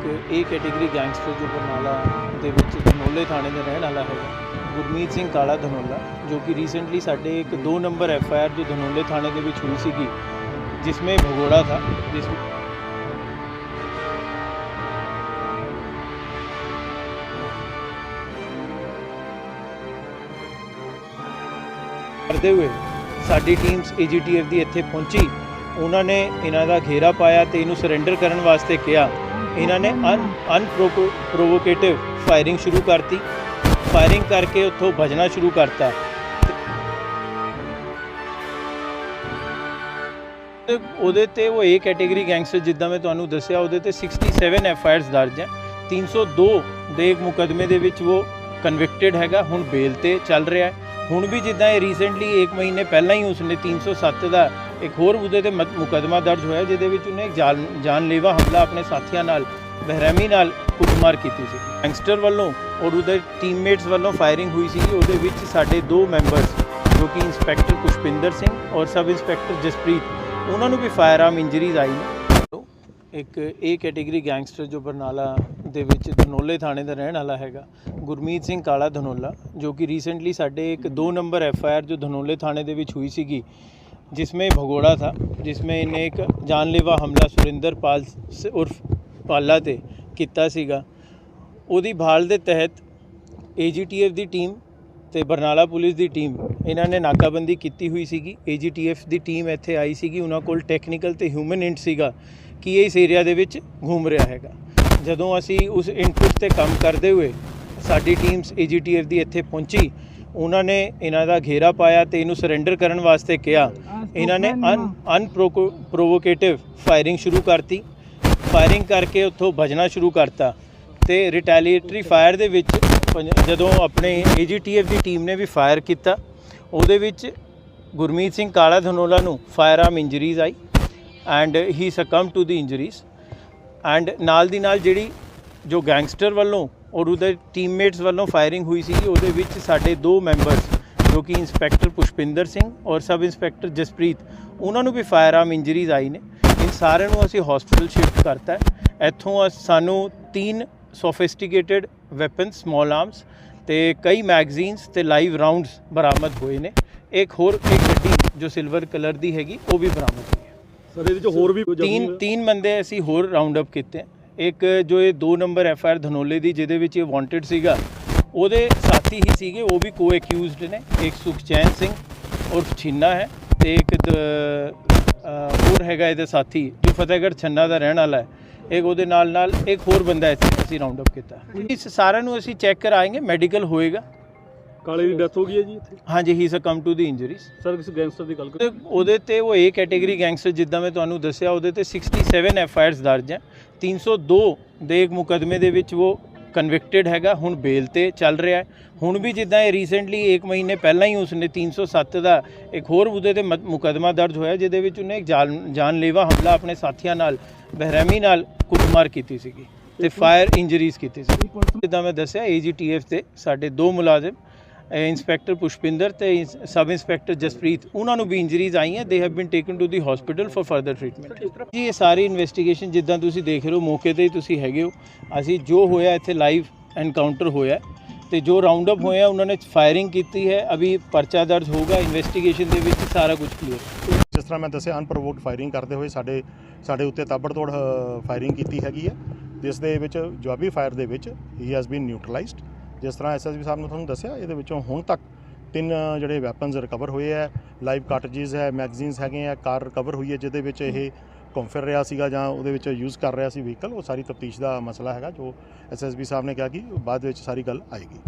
ਇੱਕ ਏ category gangster ਜੋ ਬਰਨਾਲਾ ਦੇ ਵਿੱਚ ਧਨੋਲੇ ਥਾਣੇ ਦੇ ਰਹਿਣ ਵਾਲਾ ਹੈਗਾ, ਗੁਰਮੀਤ ਸਿੰਘ ਕਾਲਾ ਧਨੋਲਾ, ਜੋ ਕਿ ਰੀਸੈਂਟਲੀ ਸਾਡੇ ਇੱਕ ਦੋ ਨੰਬਰ ਐਫ ਆਈ ਆਰ ਜੋ ਧਨੋਲੇ ਥਾਣੇ ਦੇ ਵਿੱਚ ਹੋਈ ਸੀਗੀ ਜਿਸ ਵਿੱਚ ਭਗੋੜਾ ਥਾ, ਜਿਸ ਕਰਦੇ ਹੋਏ ਸਾਡੀ ਟੀਮਸ ਏਜੀਟੀਐਫ ਦੀ ਇੱਥੇ ਪਹੁੰਚੀ, ਉਹਨਾਂ ਨੇ ਇਹਨਾਂ ਦਾ ਘੇਰਾ ਪਾਇਆ ਤੇ ਇਹਨੂੰ ਸਰੈਂਡਰ ਕਰਨ ਵਾਸਤੇ ਕਿਹਾ। ਇਹਨਾਂ ਨੇ ਅਨ ਅਨਪ੍ਰੋਵੋਕੇਟਿਵ ਫਾਇਰਿੰਗ ਸ਼ੁਰੂ ਕਰਤੀ। ਫਾਇਰਿੰਗ ਕਰਕੇ ਉੱਥੋਂ ਭਜਣਾ ਸ਼ੁਰੂ ਕਰਤਾ। ਉਹਦੇ ਤੇ ਉਹ ਏ ਕੈਟਾਗਰੀ ਗੈਂਗਸਟਰ ਜਿੱਦਾਂ ਮੈਂ ਤੁਹਾਨੂੰ ਦੱਸਿਆ, ਉਹਦੇ ਤੇ 67 ਐਫ ਆਈ ਆਰਸ ਦਰਜ ਹੈ। 302 ਦੇ ਇੱਕ ਮੁਕਦਮੇ ਦੇ ਵਿੱਚ ਉਹ ਕਨਵਿਕਟਡ ਹੈਗਾ, ਹੁਣ ਬੇਲ ਤੇ ਚੱਲ ਰਿਹਾ ਹੈ। ਹੁਣ ਵੀ ਜਿੱਦਾਂ ਇਹ ਰੀਸੈਂਟਲੀ 1 ਮਹੀਨੇ ਪਹਿਲਾਂ ਹੀ ਉਸਨੇ 307 ਦਾ ਇੱਕ ਹੋਰ ਉਹਦੇ ਤੇ ਮਤ- ਮੁਕੱਦਮਾ ਦਰਜ ਹੋਇਆ, ਜਿਹਦੇ ਵਿੱਚ ਉਹਨੇ ਜਾਨ ਜਾਨਲੇਵਾ ਹਮਲਾ ਆਪਣੇ ਸਾਥੀਆਂ ਨਾਲ, ਬਹਿਰਮੀ ਨਾਲ ਕੁੱਟਮਾਰ ਕੀਤੀ ਸੀ। ਗੈਂਗਸਟਰ ਵੱਲੋਂ ਔਰ ਉਹਦੇ ਟੀਮਮੇਟਸ ਵੱਲੋਂ ਫਾਇਰਿੰਗ ਹੋਈ ਸੀ। ਉਹਦੇ ਵਿੱਚ ਸਾਡੇ ਦੋ ਮੈਂਬਰਸ ਜੋ ਕਿ ਇੰਸਪੈਕਟਰ ਪੁਸ਼ਪਿੰਦਰ ਸਿੰਘ ਔਰ ਸਬ ਇੰਸਪੈਕਟਰ ਜਸਪ੍ਰੀਤ, ਉਹਨਾਂ ਨੂੰ ਵੀ ਫਾਇਰ ਆਰਮ ਇੰਜਰੀਜ਼ ਆਈ। ਨੇ ਇੱਕ ਏ ਕੈਟੇਗਰੀ ਗੈਂਗਸਟਰ ਜੋ ਬਰਨਾਲਾ ਦੇ ਵਿੱਚ ਧਨੋਲੇ ਥਾਣੇ ਦਾ ਰਹਿਣ ਵਾਲਾ ਹੈਗਾ ਗੁਰਮੀਤ ਸਿੰਘ ਕਾਲਾ ਧਨੋਲਾ ਜੋ ਕਿ ਰੀਸੈਂਟਲੀ ਸਾਡੇ ਇੱਕ 2 ਨੰਬਰ ਐਫ ਆਈ ਆਰ ਜੋ ਧਨੋਲੇ ਥਾਣੇ ਦੇ ਵਿੱਚ ਹੋਈ ਸੀਗੀ जिसमें भगोड़ा था जिसमें ਇਹਨੇ ਇੱਕ ਜਾਨਲੇਵਾ ਹਮਲਾ ਸੁਰਿੰਦਰ ਪਾਲ ਸ- ਉਰਫ ਪਾਲਾ ਤੇ ਕੀਤਾ ਸੀਗਾ ਉਹਦੀ ਭਾਲ ਦੇ ਤਹਿਤ ਏਜੀਟੀਐਫ ਦੀ ਟੀਮ ਤੇ ਬਰਨਾਲਾ ਪੁਲਿਸ ਦੀ ਟੀਮ ਇਹਨਾਂ ਨੇ ਨਾਕਾਬੰਦੀ ਕੀਤੀ ਹੋਈ ਸੀਗੀ ਏਜੀਟੀਐਫ ਦੀ ਟੀਮ ਇੱਥੇ ਆਈ ਸੀਗੀ ਉਹਨਾਂ ਕੋਲ ਟੈਕਨੀਕਲ ਤੇ ਹਿਊਮਨ ਇੰਟ ਸੀਗਾ ਕਿ ਇਹ ਇਸ ਏਰੀਆ ਦੇ ਵਿੱਚ ਘੁੰਮ ਰਿਹਾ ਹੈਗਾ ਜਦੋਂ ਅਸੀਂ ਉਸ ਇਨਪੁਟ ਤੇ ਕੰਮ ਕਰਦੇ ਹੋਏ ਸਾਡੀ ਟੀਮਸ ਏਜੀਟੀਐਫ ਦੀ ਇੱਥੇ ਪਹੁੰਚੀ ਉਹਨਾਂ ਨੇ ਇਹਨਾਂ ਦਾ ਘੇਰਾ ਪਾਇਆ ਤੇ ਇਹਨੂੰ ਸਰੈਂਡਰ ਕਰਨ ਵਾਸਤੇ ਕਿਹਾ। ਇਹਨਾਂ ਨੇ ਅਨਪ੍ਰੋਵੋਕੇਟਿਵ ਫਾਇਰਿੰਗ ਸ਼ੁਰੂ ਕਰਤੀ। ਫਾਇਰਿੰਗ ਕਰਕੇ ਉੱਥੋਂ ਭਜਣਾ ਸ਼ੁਰੂ ਕਰਤਾ ਤੇ ਰਿਟੈਲੀਏਟਰੀ ਫਾਇਰ ਦੇ ਵਿੱਚ ਜਦੋਂ ਆਪਣੇ ਏਜੀਟੀਐਫ ਦੀ ਟੀਮ ਨੇ ਵੀ ਫਾਇਰ ਕੀਤਾ ਉਹਦੇ ਵਿੱਚ ਗੁਰਮੀਤ ਸਿੰਘ ਕਾਲਾ ਧਨੋਲਾ ਨੂੰ firearm injuries I and he succumb to the injuries and ਨਾਲ ਦੀ ਨਾਲ ਜਿਹੜੀ ਜੋ ਗੈਂਗਸਟਰ ਵੱਲੋਂ ਔਰ ਉਹਦੇ ਟੀਮਮੇਟਸ ਵੱਲੋਂ ਫਾਇਰਿੰਗ ਹੋਈ ਸੀ ਉਹਦੇ ਵਿੱਚ ਸਾਡੇ ਦੋ ਮੈਂਬਰਸ ਜੋ ਕਿ ਇੰਸਪੈਕਟਰ ਪੁਸ਼ਪਿੰਦਰ ਸਿੰਘ ਔਰ ਸਬ ਇੰਸਪੈਕਟਰ ਜਸਪ੍ਰੀਤ, ਉਹਨਾਂ ਨੂੰ ਵੀ ਫਾਇਰ ਆਰਮ ਇੰਜਰੀਜ਼ ਆਈ ਨੇ। ਇਨ ਸਾਰਿਆਂ ਨੂੰ ਅਸੀਂ ਹਸਪੀਟਲ ਸ਼ਿਫਟ ਕਰਤਾ ਹੈ। ਇੱਥੋਂ ਅਸ- ਸਾਨੂੰ ਤਿੰਨ ਸੋਫਿਸਟੀਕੇਟਿਡ ਵੈਪਨਸ ਸਮਾਲ ਆਰਮਸ ਤੇ ਕਈ ਮੈਗਜ਼ੀਨਸ ਤੇ ਲਾਈਵ ਰਾਉਂਡਸ ਬਰਾਮਦ ਹੋਏ ਨੇ। ਇੱਕ ਹੋਰ, ਇੱਕ ਗੱਡੀ ਜੋ ਸਿਲਵਰ ਕਲਰ ਦੀ ਹੈਗੀ, ਉਹ ਵੀ ਬਰਾਮਦ ਹੋਈ। ਸਰ ਇਹਦੇ ਵਿੱਚ ਹੋਰ ਵੀ ਤਿੰਨ? ਤਿੰਨ ਬੰਦੇ ਅਸੀਂ ਹੋਰ ਰਾਉਂਡ ਅਪ ਕੀਤੇ। ਇੱਕ ਜੋ ਇਹ 2 ਨੰਬਰ ਐਫ ਆਰ ਧਨੋਲੇ ਦੀ ਜਿਹਦੇ ਵਿੱਚ ਇਹ ਵਾਂਟਡ ਸੀਗਾ ਉਹਦੇ ਸਾਥੀ ਹੀ ਸੀਗੇ ਉਹ ਵੀ ਕੋ ਐਕਿਊਜ਼ਡ ਨੇ ਇੱਕ ਸੁਖਚੈਨ ਸਿੰਘ ਉਰਫ ਛਿੰਨਾ ਹੈ ਤੇ ਇੱਕ ਹੋਰ ਹੈਗਾ ਇਹਦੇ ਸਾਥੀ ਜੋ ਫਤਿਹਗੜ੍ਹ ਛੰਨਾ ਦਾ ਰਹਿਣ ਵਾਲਾ ਹੈ ਇੱਕ ਉਹਦੇ ਨਾਲ ਨਾਲ ਇੱਕ ਹੋਰ ਬੰਦਾ ਇੱਥੇ ਅਸੀਂ ਰਾਉਂਡ ਅਪ ਕੀਤਾ ਇਸ ਸਾਰਿਆਂ ਨੂੰ ਅਸੀਂ ਚੈੱਕ ਕਰਾਏਂਗੇ ਮੈਡੀਕਲ ਹੋਏਗਾ ਕਾਲੇ ਦੀ ਡੈਥ ਹੋ ਗਈ ਹੈ ਜੀ ਇੱਥੇ? ਹਾਂਜੀ he succumb to the injuries sir ਕਿਸ ਗੈਂਗਸਟਰ ਦੀ ਗੱਲ ਕਰ ਤੇ ਉਹਦੇ ਤੇ ਉਹ ਏ ਕੈਟਾਗਰੀ ਗੈਂਗਸਟਰ ਜਿੱਦਾਂ ਮੈਂ ਤੁਹਾਨੂੰ ਦੱਸਿਆ ਉਹਦੇ ਤੇ 67 ਐਫ ਆਈ ਆਰਸ ਦਰਜ ਹੈ। 302 ਦੇ ਇੱਕ ਮੁਕਦਮੇ ਦੇ ਵਿੱਚ ਉਹ ਕਨਵਿਕਟਡ ਹੈਗਾ ਹੁਣ ਬੇਲ ਤੇ ਚੱਲ ਰਿਹਾ ਹੈ। ਹੁਣ ਵੀ ਜਿੱਦਾਂ ਇਹ ਰੀਸੈਂਟਲੀ 1 ਮਹੀਨੇ ਪਹਿਲਾਂ ਹੀ ਉਸਨੇ 307 ਦਾ ਇੱਕ ਹੋਰ ਉਹਦੇ ਤੇ ਮੁਕੱਦਮਾ ਦਰਜ ਹੋਇਆ ਜਿਹਦੇ ਵਿੱਚ ਉਹਨੇ ਇੱਕ ਜਾਨ ਜਾਨਲੇਵਾ ਹਮਲਾ ਆਪਣੇ ਸਾਥੀਆਂ ਨਾਲ ਬਹਿਰਮੀ ਨਾਲ ਕੁੱਟਮਾਰ ਕੀਤੀ ਸੀਗੀ ਤੇ ਫਾਇਰ ਇੰਜਰੀਜ਼ ਕੀਤੀ ਸੀ ਜਿੱਦਾਂ ਮੈਂ ਦੱਸਿਆ ਏਜੀਟੀਐਫ ਤੇ ਸਾਡੇ ਦੋ ਮੁਲਾਜ਼ਮ ਇੰਸਪੈਕਟਰ ਪੁਸ਼ਪਿੰਦਰ ਤੇ ਸਬ ਇੰਸਪੈਕਟਰ ਜਸਪ੍ਰੀਤ ਉਹਨਾਂ ਨੂੰ ਵੀ ਇੰਜਰੀਜ਼ ਆਈਆਂ ਦੇ have been taken to the hospital for further treatment ਜੀ ਇਹ ਸਾਰੀ ਇਨਵੈਸਟੀਗੇਸ਼ਨ ਜਿੱਦਾਂ ਤੁਸੀਂ ਦੇਖ ਰਹੇ ਹੋ ਮੌਕੇ ਤੇ ਹੀ ਤੁਸੀਂ ਹੈਗੇ ਹੋ। ਅਸੀਂ ਜੋ ਹੋਇਆ ਇੱਥੇ ਲਾਈਵ ਐਨਕਾਊਂਟਰ ਹੋਇਆ ਤੇ ਜੋ ਰਾਉਂਡ ਅਪ ਹੋਇਆ ਉਹਨਾਂ ਨੇ ਫਾਇਰਿੰਗ ਕੀਤੀ ਹੈ। ਅਭੀ ਪਰਚਾ ਦਰਜ ਹੋਗਾ ਇਨਵੈਸਟੀਗੇਸ਼ਨ ਦੇ ਵਿੱਚ ਸਾਰਾ ਕੁਝ ਕਲੀਅਰ ਜਿਸ ਤਰ੍ਹਾਂ ਮੈਂ ਦੱਸਿਆ ਅਨਪ੍ਰੋਵੋਕਡ ਫਾਇਰਿੰਗ ਕਰਦੇ ਹੋਏ ਸਾਡੇ ਸਾਡੇ ਉੱਤੇ ਤਾਬੜਤੋੜ ਫਾਇਰਿੰਗ ਕੀਤੀ ਹੈਗੀ ਹੈ। ਜਿਸ ਦੇ ਵਿੱਚ ਜਵਾਬੀ ਫਾਇਰ ਦੇ ਵਿੱਚ ਹੀ ਹੈਜ਼ ਬੀਨ ਨਿਊਟਰਲਾਈਜ਼ਡ ਜਿਸ ਤਰ੍ਹਾਂ ਐਸਐਸਬੀ ਸਾਹਿਬ ਨੇ ਤੁਹਾਨੂੰ ਦੱਸਿਆ, ਇਹਦੇ ਵਿੱਚੋਂ ਹੁਣ ਤੱਕ ਤਿੰਨ ਜਿਹੜੇ ਵੈਪਨਸ ਰਿਕਵਰ ਹੋਏ ਹੈ ਲਾਈਵ ਕਾਰਟ੍ਰਿਜਸ ਹੈ ਮੈਗਜ਼ੀਨਸ ਹੈਗੇ ਆ ਕਾਰ ਰਿਕਵਰ ਹੋਈ ਹੈ, ਜਿਹਦੇ ਵਿੱਚ ਇਹ ਘੁੰਮ ਫਿਰ ਰਿਹਾ ਸੀਗਾ ਜਾਂ ਉਹਦੇ ਵਿੱਚ ਯੂਜ਼ ਕਰ ਰਿਹਾ ਸੀ ਵਹੀਕਲ ਉਹ ਸਾਰੀ ਤਫਤੀਸ਼ ਦਾ ਮਸਲਾ ਹੈਗਾ, ਜੋ ਐਸਐਸਬੀ ਸਾਹਿਬ ਨੇ ਕਿਹਾ ਕਿ ਬਾਅਦ ਵਿੱਚ ਸਾਰੀ ਗੱਲ ਆਏਗੀ।